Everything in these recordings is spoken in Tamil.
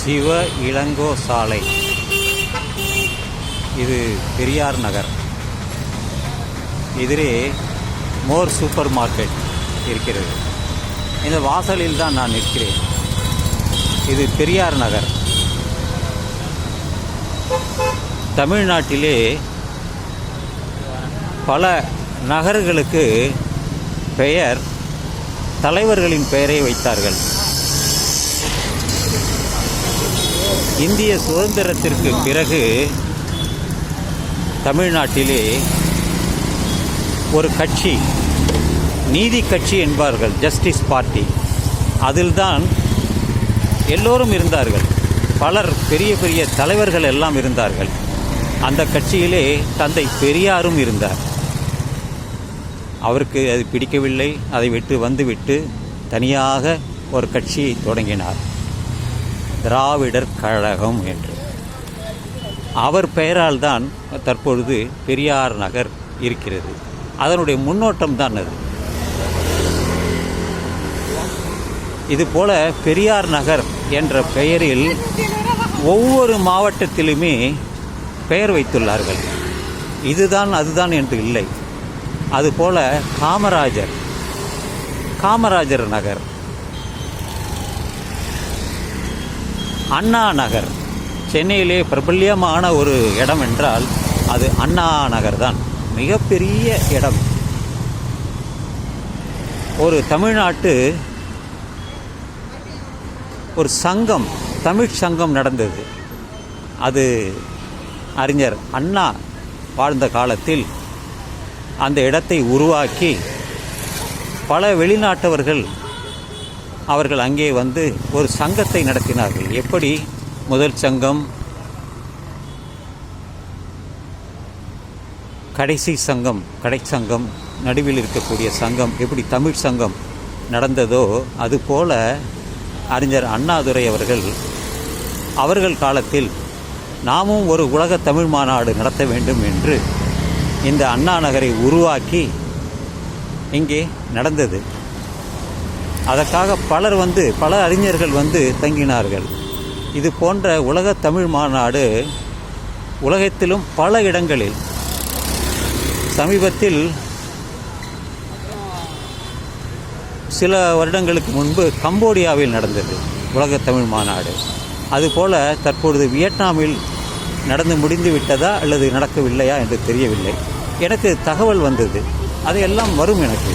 சிவ இளங்கோ சாலை. இது பெரியார் நகர். எதிரே மோர் சூப்பர் மார்க்கெட் இருக்கிறது. இந்த வாசலில் தான் நான் நிற்கிறேன். இது பெரியார் நகர். தமிழ்நாட்டிலே பல நகர்களுக்கு பெயர் தலைவர்களின் பெயரை வைத்தார்கள். இந்திய சுதந்திரத்திற்கு பிறகு தமிழ்நாட்டிலே ஒரு கட்சி நீதி கட்சி என்பார்கள் ஜஸ்டிஸ் பார்ட்டி அதில்தான் எல்லோரும் இருந்தார்கள். பலர் பெரிய பெரிய தலைவர்கள் எல்லாம் இருந்தார்கள். அந்த கட்சியிலே தந்தை பெரியாரும் இருந்தார். அவருக்கு அது பிடிக்கவில்லை. அதை விட்டு வந்துவிட்டு தனியாக ஒரு கட்சியை தொடங்கினார். திராவிடர் கழகம் என்று. அவர் பெயரால் தான் தற்பொழுது பெரியார் நகர் இருக்கிறது. அதனுடைய முன்னோட்டம் தான் அது. இதுபோல பெரியார் நகர் என்ற பெயரில் ஒவ்வொரு மாவட்டத்திலுமே பெயர் வைத்துள்ளார்கள். இதுதான் அதுதான் என்று இல்லை. அதுபோல காமராஜர் காமராஜர் நகர். அண்ணா நகர். சென்னையிலே பிரபல்யமான ஒரு இடம் என்றால் அது அண்ணா நகர் தான். மிகப்பெரிய இடம். ஒரு தமிழ்நாட்டு ஒரு சங்கம் தமிழ் சங்கம் நடந்தது. அது அறிஞர் அண்ணா வாழ்ந்த காலத்தில் அந்த இடத்தை உருவாக்கி பல வெளிநாட்டவர்கள் அவர்கள் அங்கே வந்து ஒரு சங்கத்தை நடத்தினார்கள். எப்படி? முதல் சங்கம் கடைசி சங்கம் கடைச்சங்கம் சங்கம் நடுவில் இருக்கக்கூடிய சங்கம் எப்படி தமிழ் சங்கம் நடந்ததோ அதுபோல அறிஞர் அண்ணாதுரை அவர்கள் அவர்கள் காலத்தில் நாமும் ஒரு உலக தமிழ் மாநாடு நடத்த வேண்டும் என்று இந்த அண்ணா நகரை உருவாக்கி இங்கே நடந்தது. அதற்காக பலர் வந்து பல அறிஞர்கள் வந்து தங்கினார்கள். இது போன்ற உலக தமிழ் மாநாடு உலகத்திலும் பல இடங்களில் சமீபத்தில் சில வருடங்களுக்கு முன்பு கம்போடியாவில் நடந்தது உலக தமிழ் மாநாடு. அதுபோல தற்பொழுது வியட்நாமில் நடந்து முடிந்து விட்டதா அல்லது நடக்கவில்லையா என்று தெரியவில்லை. எனக்கு தகவல் வந்தது. அதையெல்லாம் வரும் எனக்கு.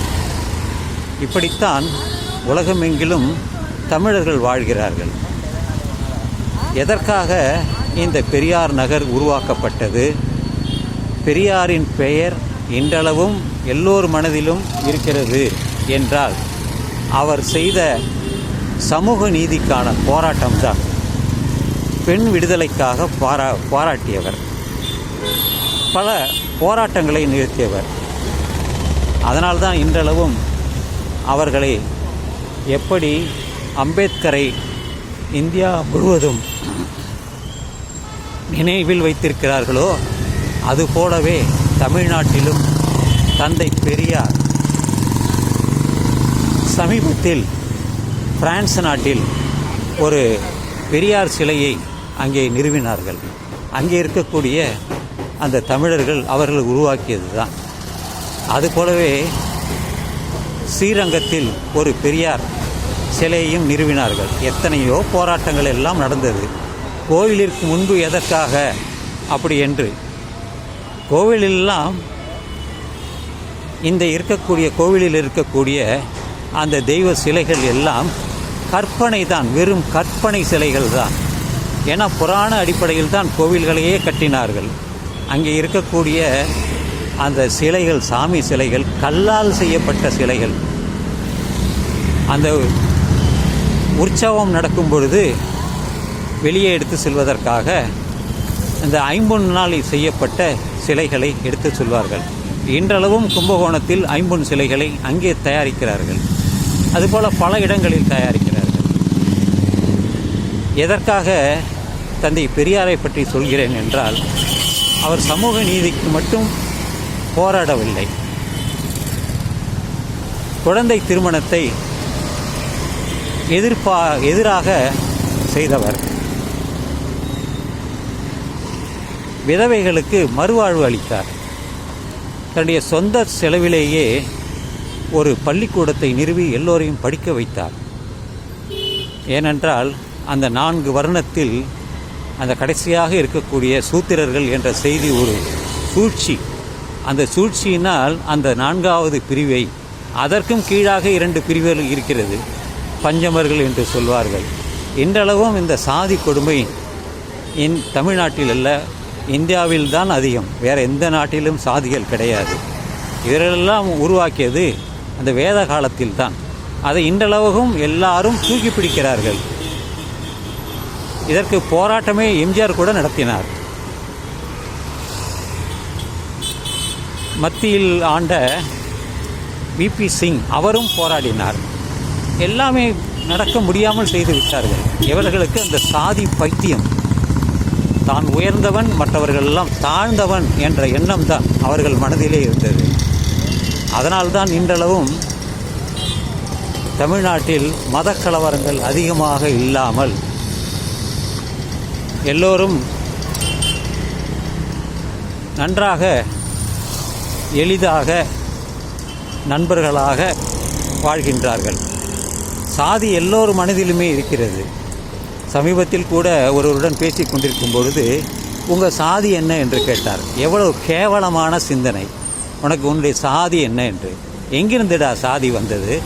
இப்படித்தான் உலகமெங்கிலும் தமிழர்கள் வாழ்கிறார்கள். எதற்காக இந்த பெரியார் நகர் உருவாக்கப்பட்டது? பெரியாரின் பெயர் இன்றளவும் எல்லோர் மனதிலும் இருக்கிறது என்றால் அவர் செய்த சமூக நீதிக்கான போராட்டம்தான். பெண் விடுதலைக்காக பாரா பாராட்டியவர். பல போராட்டங்களை நிறுத்தியவர். அதனால்தான் இன்றளவும் அவர்களை எப்படி அம்பேத்கரை இந்தியா முழுவதும் நினைவில் வைத்திருக்கிறார்களோ அதுபோலவே தமிழ்நாட்டிலும் தந்தை பெரியார் சமீபத்தில் பிரான்ஸ் நாட்டில் ஒரு பெரியார் சிலையை அங்கே நிறுவினார்கள். அங்கே இருக்கக்கூடிய அந்த தமிழர்கள் அவர்கள் உருவாக்கியது தான். அதுபோலவே ஸ்ரீரங்கத்தில் ஒரு பெரியார் சிலையையும் நிறுவினார்கள். எத்தனையோ போராட்டங்கள் எல்லாம் நடந்தது. கோவிலிற்கு முன்பு எதற்காக? அப்படி என்று. கோவிலெல்லாம் இந்த இருக்கக்கூடிய கோவிலில் இருக்கக்கூடிய அந்த தெய்வ சிலைகள் எல்லாம் கற்பனை தான் வெறும் கற்பனை சிலைகள் தான். ஏன்னா புராண அடிப்படையில் தான் கோவில்களையே கட்டினார்கள். அங்கே இருக்கக்கூடிய அந்த சிலைகள் சாமி சிலைகள் கல்லால் செய்யப்பட்ட சிலைகள். அந்த உற்சவம் நடக்கும் பொழுது வெளியே எடுத்து செல்வதற்காக இந்த ஐம்பொன் நாள் செய்யப்பட்ட சிலைகளை எடுத்து செல்வார்கள். இன்றளவும் கும்பகோணத்தில் ஐம்பொன் சிலைகளை அங்கே தயாரிக்கிறார்கள். அதுபோல் பல இடங்களில் தயாரிக்கிறார்கள். எதற்காக தந்தை பெரியாரை பற்றி சொல்கிறேன் என்றால் அவர் சமூக நீதிக்கு மட்டும் போராடவில்லை. குழந்தை திருமணத்தை எதிர்ப்பா எதிராக செய்தவர். விதவைகளுக்கு மறுவாழ்வு அளித்தார். தன்னுடைய சொந்த செலவிலேயே ஒரு பள்ளிக்கூடத்தை நிறுவி எல்லோரையும் படிக்க வைத்தார். ஏனென்றால் அந்த நான்கு வருணத்தில் அந்த கடைசியாக இருக்கக்கூடிய சூத்திரர்கள் என்ற செய்தி ஒரு சூழ்ச்சி. அந்த சூழ்ச்சியினால் அந்த நான்காவது பிரிவை அதற்கும் கீழாக இரண்டு பிரிவுகள் இருக்கிறது. பஞ்சமர்கள் என்று சொல்வார்கள். இன்றளவும் இந்த சாதி கொடுமை இன் தமிழ்நாட்டில் அல்ல இந்தியாவில் தான் அதிகம். வேறு எந்த நாட்டிலும் சாதிகள் கிடையாது. இவரெல்லாம் உருவாக்கியது அந்த வேத காலத்தில் தான். அதை இன்றளவும் எல்லாரும் தூக்கி பிடிக்கிறார்கள். இதற்கு போராட்டமே எம்ஜிஆர் கூட நடத்தினார். மத்தியில் ஆண்ட விபி சிங் அவரும் போராடினார். எல்லாமே நடக்க முடியாமல் செய்து விட்டார்கள். இவர்களுக்கு அந்த சாதி பைத்தியம். தான் உயர்ந்தவன் மற்றவர்கள் எல்லாம் தாழ்ந்தவன் என்ற எண்ணம் தான் அவர்கள் மனதிலே இருந்தது. அதனால்தான் இன்றளவும் தமிழ்நாட்டில் மதக்கலவரங்கள் அதிகமாக இல்லாமல் எல்லோரும் நன்றாக எளிதாக நண்பர்களாக வாழ்கின்றார்கள். சாதி எல்லோரு மனதிலுமே இருக்கிறது. சமீபத்தில் கூட ஒருவருடன் பேசி கொண்டிருக்கும் பொழுது உங்கள் சாதி என்ன? என்று கேட்டார். எவ்வளவு கேவலமான சிந்தனை. உனக்கு உன்னுடைய சாதி என்ன என்று. எங்கிருந்துடா சாதி வந்தது?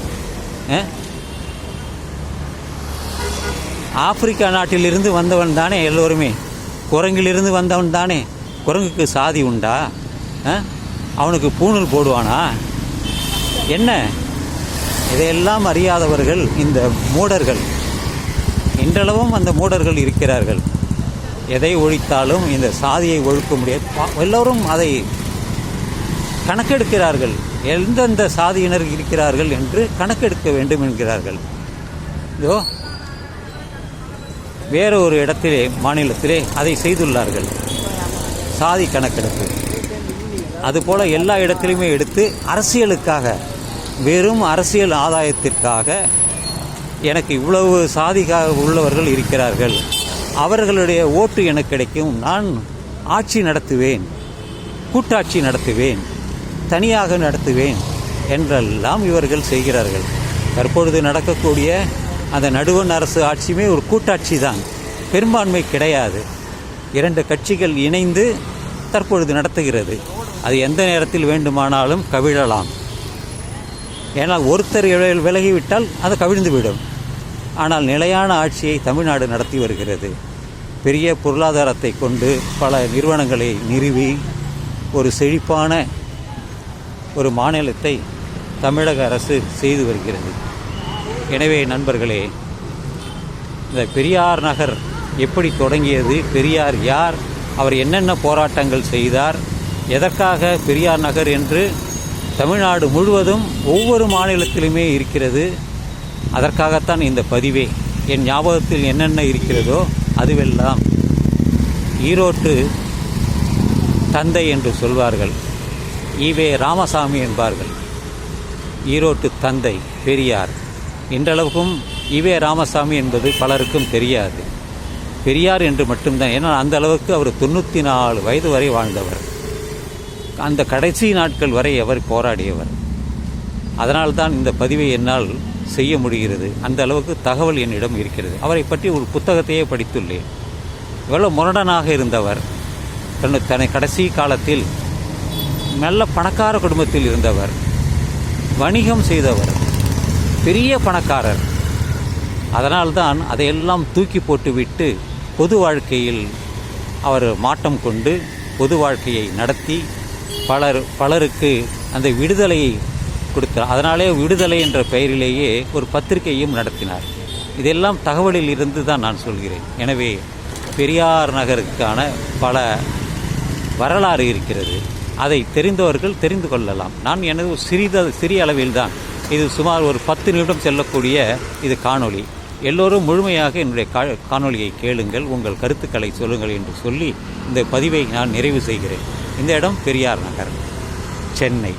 ஆப்பிரிக்கா நாட்டிலிருந்து வந்தவன் தானே எல்லோருமே. குரங்கிலிருந்து வந்தவன் தானே. குரங்குக்கு சாதி உண்டா? அவனுக்கு பூணூல் போடுவானா? என்ன? இதையெல்லாம் அறியாதவர்கள் இந்த மூடர்கள். இன்றளவும் அந்த மூடர்கள் இருக்கிறார்கள். எதை ஒழித்தாலும் இந்த சாதியை ஒழுக்க முடியாது. பா- எல்லோரும் அதை கணக்கெடுக்கிறார்கள். எந்தெந்த சாதியினர் இருக்கிறார்கள் என்று கணக்கெடுக்க வேண்டும் என்கிறார்கள். இதோ வேறு ஒரு இடத்திலே மாநிலத்திலே அதை செய்துள்ளார்கள். சாதி கணக்கெடுப்பு. அதுபோல் எல்லா இடத்திலையுமே எடுத்து அரசியலுக்காக வெறும் அரசியல் ஆதாயத்திற்காக எனக்கு இவ்வளவு சாதிக்காக உள்ளவர்கள் இருக்கிறார்கள். அவர்களுடைய ஓட்டு எனக்கு கிடைக்கும். நான் ஆட்சி நடத்துவேன். கூட்டாட்சி நடத்துவேன். தனியாக நடத்துவேன் என்றெல்லாம் இவர்கள் செய்கிறார்கள். தற்பொழுது நடக்கக்கூடிய அந்த நடுவண் அரசு ஆட்சியுமே ஒரு கூட்டாட்சி தான். பெரும்பான்மை கிடையாது. இரண்டு கட்சிகள் இணைந்து தற்பொழுது நடத்துகிறது. அது எந்த நேரத்தில் வேண்டுமானாலும் கவிழலாம். ஏனால் ஒருத்தர் விலகிவிட்டால் அது கவிழ்ந்துவிடும். ஆனால் நிலையான ஆட்சியை தமிழ்நாடு நடத்தி வருகிறது. பெரிய பொருளாதாரத்தை கொண்டு பல நிறுவனங்களை நிறுவி ஒரு செழிப்பான ஒரு மாநிலத்தை தமிழக அரசு செய்து வருகிறது. எனவே நண்பர்களே இந்த பெரியார் நகர் எப்படி தொடங்கியது பெரியார் யார் அவர் என்னென்ன போராட்டங்கள் செய்தார் எதற்காக பெரியார் நகர் என்று தமிழ்நாடு முழுவதும் ஒவ்வொரு மாநிலத்திலுமே இருக்கிறது. அதற்காகத்தான் இந்த பதிவே. என் ஞாபகத்தில் என்னென்ன இருக்கிறதோ அதுவெல்லாம் ஈரோட்டு தந்தை என்று சொல்வார்கள். ஈவே ராமசாமி என்பார்கள். ஈரோட்டு தந்தை பெரியார். இன்றளவுக்கும் ஈவே ராமசாமி என்பது பலருக்கும் தெரியாது. பெரியார் என்று மட்டும்தான். ஏன்னா அந்த அளவுக்கு அவர் தொண்ணூற்றி நாலு வயது வரை வாழ்ந்தவர். அந்த கடைசி நாட்கள் வரை அவர் போராடியவர். அதனால்தான் இந்த பதிவை என்னால் செய்ய முடிகிறது. அந்த அளவுக்கு தகவல் என்னிடம் இருக்கிறது. அவரை பற்றி ஒரு புத்தகத்தையே படித்துள்ளேன். எவ்வளோ முரடனாக இருந்தவர் தன்னை தன்னை கடைசி காலத்தில் நல்ல பணக்கார குடும்பத்தில் இருந்தவர் வணிகம் செய்தவர் பெரிய பணக்காரர். அதனால்தான் அதையெல்லாம் தூக்கி போட்டுவிட்டு பொது வாழ்க்கையில் அவர் மாட்டம் கொண்டு பொது வாழ்க்கையை நடத்தி பலர் பலருக்கு அந்த விடுதலையை கொடுத்தார். அதனாலே விடுதலை என்ற பெயரிலேயே ஒரு பத்திரிகையும் நடத்தினார். இதெல்லாம் தகவலில் இருந்து தான் நான் சொல்கிறேன். எனவே பெரியார் நகருக்கான பல வரலாறு இருக்கிறது. அதை தெரிந்தவர்கள் தெரிந்து கொள்ளலாம். நான் எனது ஒரு சிறித சிறிய அளவில் தான் இது சுமார் ஒரு பத்து நிமிடம் செல்லக்கூடிய இது காணொளி. எல்லோரும் முழுமையாக என்னுடைய கா காணொளியை கேளுங்கள். உங்கள் கருத்துக்களை சொல்லுங்கள் என்று சொல்லி இந்த பதிவை நான் நிறைவு செய்கிறேன். இந்த இடம் பெரியார் நகர் சென்னை.